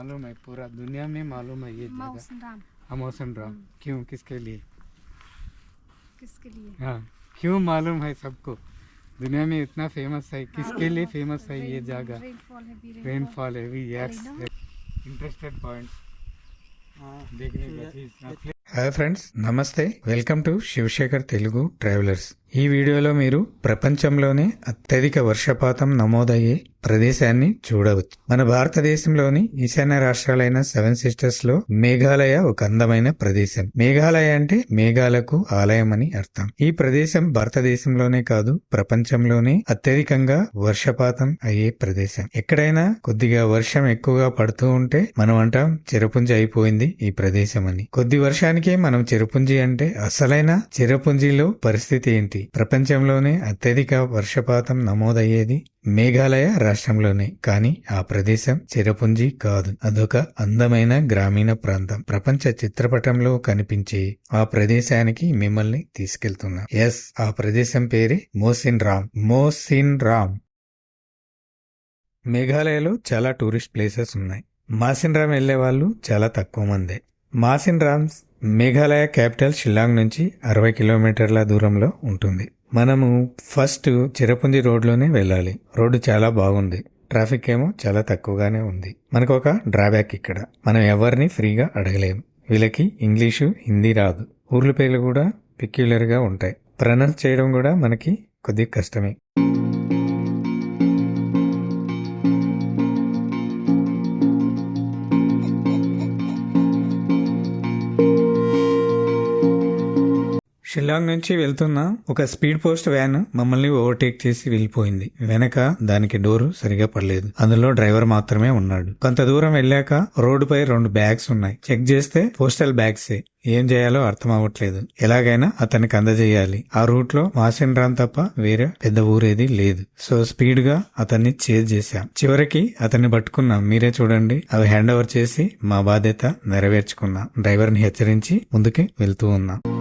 मालूम है पूरा दुनिया में मालूम है ये जगह। अमोसन राम। हाँ, हम्म। क्यों? किसके लिए? किसके लिए? हाँ क्यों मालूम है सबको? दुनिया में इतना फ़ेमस है हाँ, किसके लिए फ़ेमस है ये जगह? रेनफॉल है इंटरेस्टेड पॉइंट देखने का चीज़ हाय फ्रेंड्स नमस्ते welcome to Shivashekar Telugu travellers ఈ వీడియోలో మీరు ప్రపంచంలోనే అత్యధిక వర్షపాతం నమోదయ్యే ప్రదేశాన్ని చూడవచ్చు. మన భారతదేశంలోని ఈశాన్య రాష్ట్రాలైన సెవెన్ సిస్టర్స్లో మేఘాలయ ఒక అందమైన ప్రదేశం. మేఘాలయ అంటే మేఘాలకు ఆలయం అని అర్థం. ఈ ప్రదేశం భారతదేశంలోనే కాదు ప్రపంచంలోనే అత్యధికంగా వర్షపాతం అయ్యే ప్రదేశం. ఎక్కడైనా కొద్దిగా వర్షం ఎక్కువగా పడుతూ ఉంటే మనం అంటాం చిరపుంజి అయిపోయింది ఈ ప్రదేశం అని. కొద్ది వర్షానికే మనం చిరపుంజి అంటే అసలైన చిరపుంజిలో పరిస్థితి ఏంటి? ప్రపంచంలోనే అత్యధిక వర్షపాతం నమోదయ్యేది మేఘాలయ రాష్ట్రంలోనే. కానీ ఆ ప్రదేశం చిరపుంజి కాదు. అదొక అందమైన గ్రామీణ ప్రాంతం. ప్రపంచ చిత్రపటంలో కనిపించే ఆ ప్రదేశానికి మిమ్మల్ని తీసుకెళ్తున్నా. ఎస్. ఆ ప్రదేశం పేరే మోసిన్ రామ్ మోసిన్ రామ్ మేఘాలయలో చాలా టూరిస్ట్ ప్లేసెస్ ఉన్నాయి. మాసిన్ రామ్ వెళ్ళే వాళ్ళు చాలా తక్కువ మందే. మాసిన్ రామ్ మేఘాలయ క్యాపిటల్ షిల్లాంగ్ నుంచి అరవై కిలోమీటర్ల దూరంలో ఉంటుంది. మనము ఫస్ట్ చిరపుంజి రోడ్లోనే వెళ్ళాలి. రోడ్డు చాలా బాగుంది. ట్రాఫిక్ ఏమో చాలా తక్కువగానే ఉంది. మనకు ఒక డ్రాబ్యాక్ ఇక్కడ. మనం ఎవరిని ఫ్రీగా అడగలేము వీళ్ళకి ఇంగ్లీషు హిందీ రాదు. ఊర్ల పేర్లు కూడా పిక్యులర్గా ఉంటాయి. ప్రనౌన్స్ చేయడం కూడా మనకి కొద్దిగా కష్టమే. షిల్లాంగ్ నుంచి వెళ్తున్న ఒక స్పీడ్ పోస్ట్ వ్యాన్ మమ్మల్ని ఓవర్టేక్ చేసి వెళ్ళిపోయింది. వెనక దానికి డోరు సరిగా పడలేదు. అందులో డ్రైవర్ మాత్రమే ఉన్నాడు. కొంత దూరం వెళ్ళాక రోడ్డుపై రెండు బ్యాగ్స్ ఉన్నాయి. చెక్ చేస్తే పోస్టల్ బ్యాగ్సే. ఏం చేయాలో అర్థం అవ్వట్లేదు ఎలాగైనా అతనికి అందజేయాలి. ఆ రూట్లో మాసిన్ తప్ప వేరే పెద్ద ఊరేది లేదు. సో స్పీడ్గా అతన్ని చేజ్ చేశాం. చివరికి అతన్ని పట్టుకున్నాం మీరే చూడండి. అవి హ్యాండ్ ఓవర్ చేసి మా బాధ్యత నెరవేర్చుకున్నాం. డ్రైవర్ని హెచ్చరించి ముందుకి వెళ్తూ ఉన్నాం.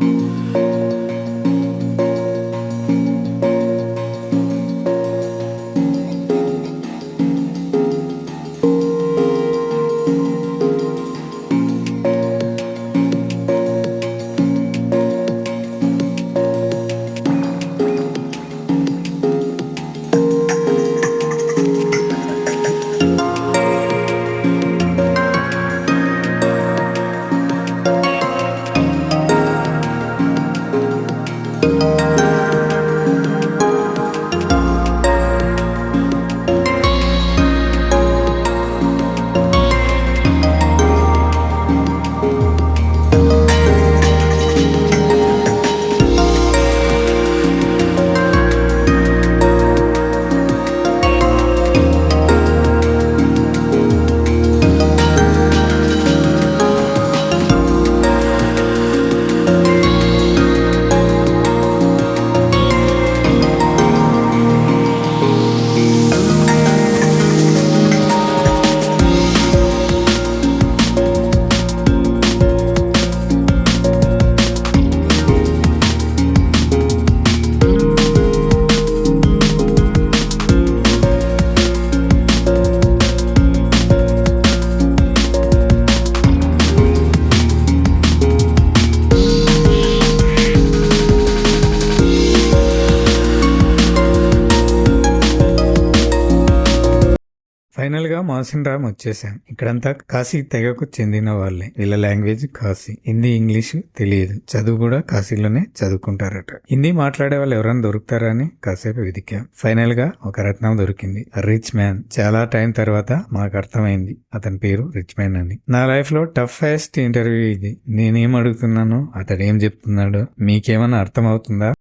ఫైనల్గా మాసిన్రామ్ వచ్చేసాం ఇక్కడంతా కాశీ తెగకు చెందిన వాళ్ళే వీళ్ళ లాంగ్వేజ్ కాశీ హిందీ ఇంగ్లీష్ తెలియదు చదువు కూడా కాశీలోనే చదువుకుంటారట హిందీ మాట్లాడే వాళ్ళు ఎవరైనా దొరుకుతారా అని కాసేపు విధికాం ఫైనల్గా ఒక రత్నం దొరికింది రిచ్ మ్యాన్ చాలా టైం తర్వాత మాకు అర్థమైంది అతని పేరు రిచ్ మ్యాన్ అని నా లైఫ్లో టఫెస్ట్ ఇంటర్వ్యూ ఇది నేనేం అడుగుతున్నాను అతడు ఏం చెప్తున్నాడు మీకేమైనా అర్థం అవుతుందా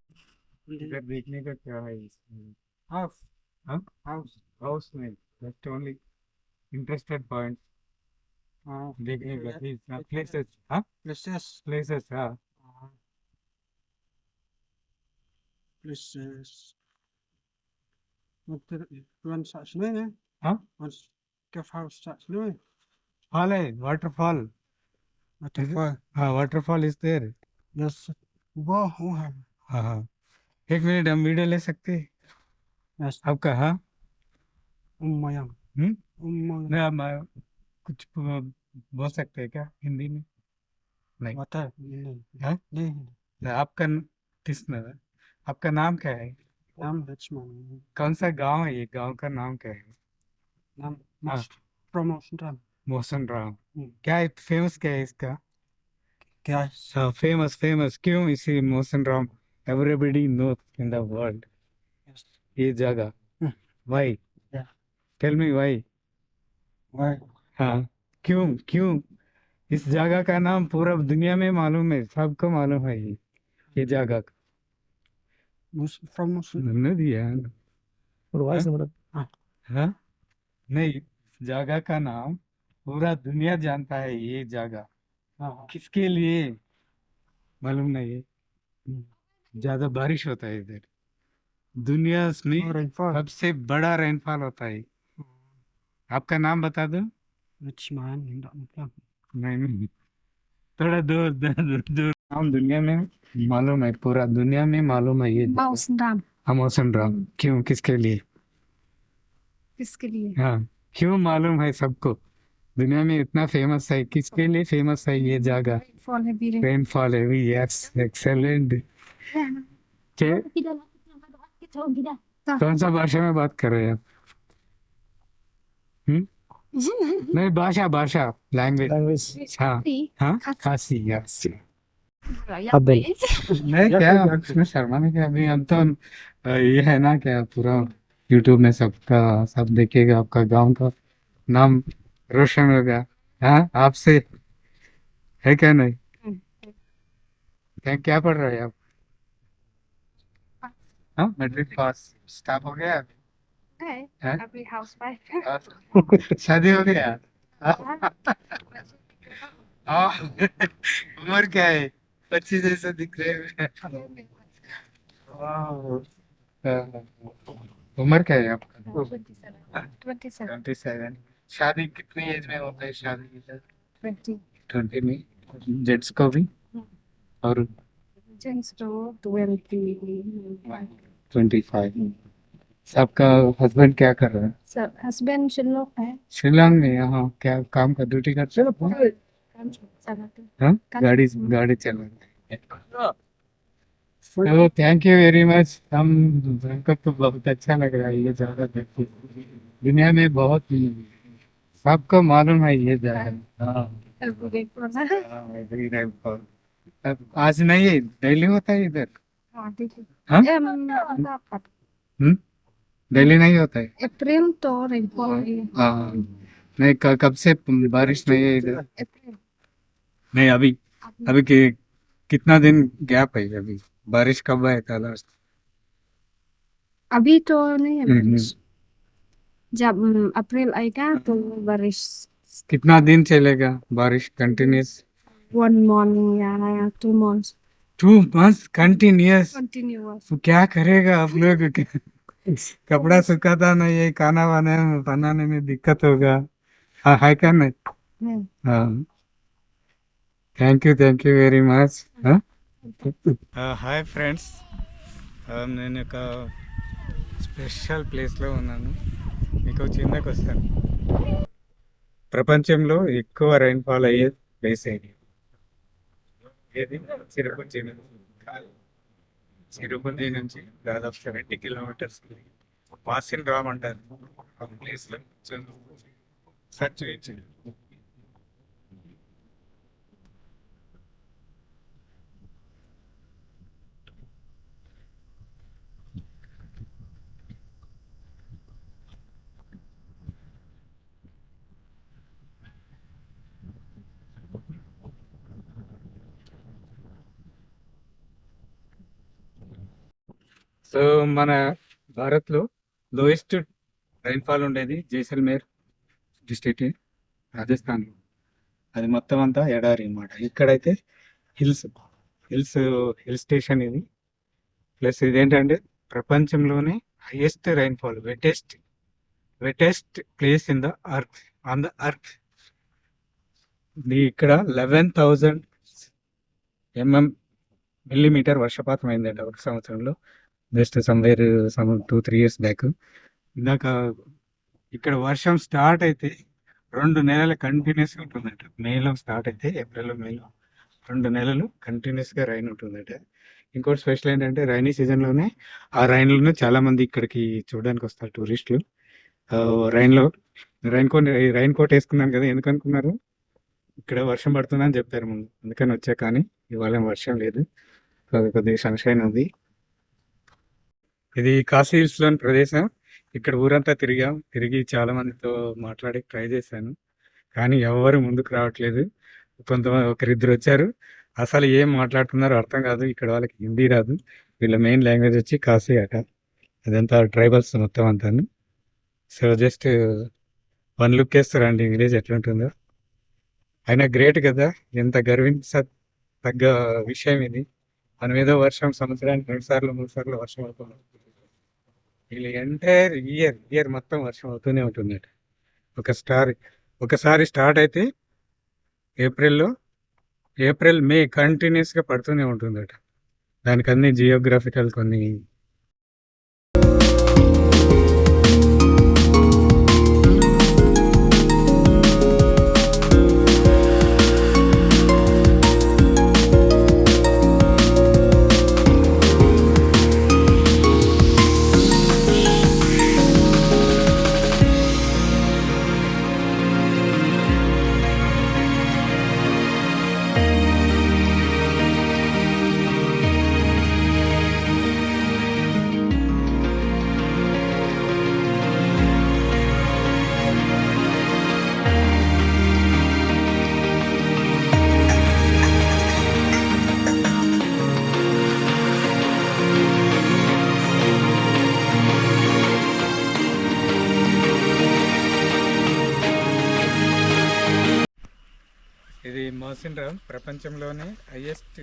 house house house Just only interested points. Uh, they gave like these uh, places, huh? Places. Places, huh? Places. One such name, huh? One calf house such name. Fall, waterfall. Waterfall. हाँ waterfall is there. Yes. वो हूँ हाँ हाँ एक minute हम video ले सकते हैं आपका हाँ ummayam. हम्म? Ummayam. नहीं, हम, कुछ बोल सकते हैं क्या हिंदी में? नहीं। Water. नहीं हाँ? नहीं आपका न- किस न, आपका नाम क्या है? नाम लक्ष्मण। कौन सा गाँव है ये? गाँव का नाम क्या है? नाम हाँ। प्रमोशन राम। मोहसन राम। हम्म। क्या फ़ेमस क्या है इसका? क्या? हाँ फ़ेमस फ़ेमस क्यों इसी Mawsynram? Everybody know in the world ये जगह। हम्म। टेल मी वाई हाँ क्यों क्यों? इस जगह का नाम पूरा दुनिया में मालूम है सबको मालूम है ये ये जगह From Muslim. दिया है ना। हाँ। हाँ। नहीं जगह का नाम पूरा दुनिया जानता है ये जगह। हाँ किसके लिए? मालूम नहीं है। हम्म। ज़्यादा बारिश होता है इधर। दुनिया में सबसे बड़ा रेनफॉल होता है। आपका नाम बता दो। लक्ष्मण मतलब नहीं नहीं। थोड़ा दूर दूर दूर नाम दुनिया में मालूम है पूरा दुनिया में मालूम है ये। माउस राम। हमोसन राम। क्यों किसके लिए? किसके लिए? हाँ क्यों मालूम है सबको? दुनिया में इतना फ़ेमस है किसके लिए फ़ेमस है ये जगह? फॉल है रेनफॉल है यस एक्सेलेंट कौन सा भाषा में बात कर रहे हैं आप? नहीं भाषा भाषा लैंग्वेज हाँ हाँ खासी यस नहीं क्या उसमें शर्माने क्या अभी हम तो ये है ना क्या पूरा यूट्यूब में सबका सब देखेगा आपका गाँव का नाम रोशन होगा हाँ आपसे है क्या नहीं क्या क्या पढ़ रहे हैं आप हाँ मैट्रिक पास स्टाफ हो गया हैं? अभी वाइफ शादी हो गया? हाँ? उम्र क्या है? पच्चीस जैसा दिख रहे उम्र क्या है आपका? ट्वेंटी सेवन शादी कितनी एज में होता है शादी ट्वेंटी ट्वेंटी में? जेंट्स को भी? और जेंट्स तो ट्वेंटी ट्वेंटी फाइव आपका हस्बैंड क्या कर रहा है? सब हस्बैंड शिलोक है। शिलांग में यहाँ क्या काम का ड्यूटी करते हैं काम हाँ। गाड़ी गाड़ी चलाते हैं। तो थैंक यू वेरी मच हम हमको तो बहुत अच्छा लग रहा है ये जगह देख के दुनिया में बहुत सबको मालूम है ये जगह। हाँ। हाँ, आज नहीं है डेली होता है इधर? हाँ डेली नहीं होता है? अप्रैल तो रेनफॉल है। हाँ नहीं क- कब से बारिश नहीं है इधर? अप्रैल। नहीं अभी अभी। कि, कितना दिन गैप है अभी? बारिश कब आया था लास्ट अभी तो नहीं है हम्म, बारिश। जब हम्म, अप्रैल आएगा तो बारिश। कितना दिन चलेगा बारिश कंटिन्यूस वन मंथ या two months two months continuous continuous तो क्या करेगा आप लोग? कपड़ा सुखाता नहीं है खाना बनाने बनाने में दिक्कत होगा हाँ है क्या नहीं हाँ thank you thank you very much hi friends నేను ఒక స్పెషల్ ప్లేస్లో ఉన్నాను మీకు చిన్న క్వశ్చన్ ప్రపంచంలో ఎక్కువ రైన్ఫాల్ అయ్యే ప్లేస్ ఏది ఏది తిరుపతి తిరుపతి నుంచి దాదాపు సెవెంటీ కిలోమీటర్స్ వాసిన్ రామ్ అంటారు. ఆ ప్లేస్లో సర్చ్ సో మన భారత్లో లోయెస్ట్ రైన్ఫాల్ ఉండేది జైసల్మేర్ డిస్ట్రిక్ట్ రాజస్థాన్లో. అది మొత్తం అంతా ఎడారి అన్నమాట. ఇక్కడైతే హిల్స్ హిల్స్ హిల్ స్టేషన్ ఇది. ప్లస్ ఇదేంటంటే ప్రపంచంలోనే highest rainfall wettest wettest place in the earth on the earth ఇక్కడ లెవెన్ థౌజండ్ ఎంఎం మిల్లీమీటర్ వర్షపాతం అయిందంట ఒక సంవత్సరంలో. Just somewhere some two three years back ఇందాక ఇక్కడ వర్షం స్టార్ట్ అయితే రెండు నెలలు కంటిన్యూస్ ఉంటుందట. మేలో స్టార్ట్ అయితే ఏప్రిల్ మేలో రెండు నెలలు కంటిన్యూస్గా రైన్ ఉంటుందట. ఇంకోటి స్పెషల్ ఏంటంటే రైనీ సీజన్లోనే ఆ రైన్లోనే చాలామంది ఇక్కడికి చూడడానికి వస్తారు టూరిస్టులు రైన్లో రైన్ కోట్ రైన్ కోట్ వేసుకున్నాను కదా ఎందుకు అనుకున్నారు? ఇక్కడ వర్షం పడుతుందని చెప్పారు ముందు. అందుకని వచ్చా కానీ ఇవాళ ఏం వర్షం లేదు. కొద్దిగా సన్షైన్ ఉంది. ఇది కాశీ హిల్స్లోని ప్రదేశం. ఇక్కడ ఊరంతా తిరిగాం తిరిగి చాలా మందితో మాట్లాడి ట్రై చేశాను. కానీ ఎవరు ముందుకు రావట్లేదు. కొంతమంది ఒకరిద్దరు వచ్చారు. అసలు ఏం మాట్లాడుతున్నారో అర్థం కాదు. ఇక్కడ వాళ్ళకి హిందీ రాదు. వీళ్ళ మెయిన్ లాంగ్వేజ్ వచ్చి కాశీ అట. అదంతా ట్రైబల్స్ మొత్తం అంతాను. సో జస్ట్ వన్ లుక్ వేస్తారండి విలేజ్ ఎట్లుంటుందో. అయినా గ్రేట్ కదా. ఎంత గర్వించ తగ్గ విషయం ఇది. మనం ఏదో వర్షం సంవత్సరానికి రెండు సార్లు మూడు సార్లు వర్షం అవుతుంది వీళ్ళు ఎంటైర్ ఇయర్ ఇయర్ మొత్తం వర్షం అవుతూనే ఉంటుందట. ఒక స్టార్ ఒకసారి స్టార్ట్ అయితే ఏప్రిల్లో ఏప్రిల్ మే కంటిన్యూస్గా పడుతూనే ఉంటుందట. దానికి అన్ని జియోగ్రఫికల్ కొన్ని ఇది ప్రపంచంలోనే హైయెస్ట్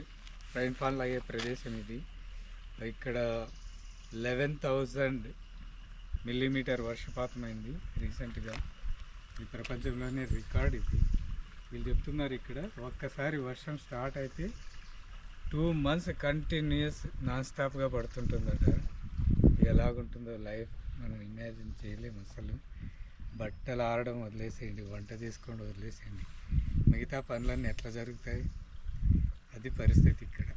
రైన్ఫాల్ అయ్యే ప్రదేశం ఇది. ఇక్కడ లెవెన్ థౌజండ్ మిల్లీమీటర్ వర్షపాతం అయింది రీసెంట్గా ఇది ప్రపంచంలోనే రికార్డ్ ఇది. వీళ్ళు చెప్తున్నారు ఇక్కడ ఒక్కసారి వర్షం స్టార్ట్ అయితే టూ మంత్స్ కంటిన్యూస్ నాన్ స్టాప్గా పడుతుంటుందట. ఎలాగుంటుందో లైఫ్ మనం ఇమాజిన్ చేయలేము అసలు. బట్టలు ఆరడం వదిలేసేయండి వంట చేసుకోండి వదిలేసేయండి. మిగతా పనులన్నీ ఎట్లా జరుగుతాయి? అది పరిస్థితి ఇక్కడ.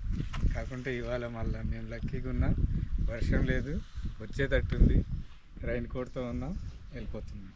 కాకుంటే ఇవాళ మళ్ళీ మేము లక్కీగా ఉన్నాం వర్షం లేదు వచ్చేటట్టుంది. రైన్ కోట్తో ఉన్నాం వెళ్ళిపోతున్నాం.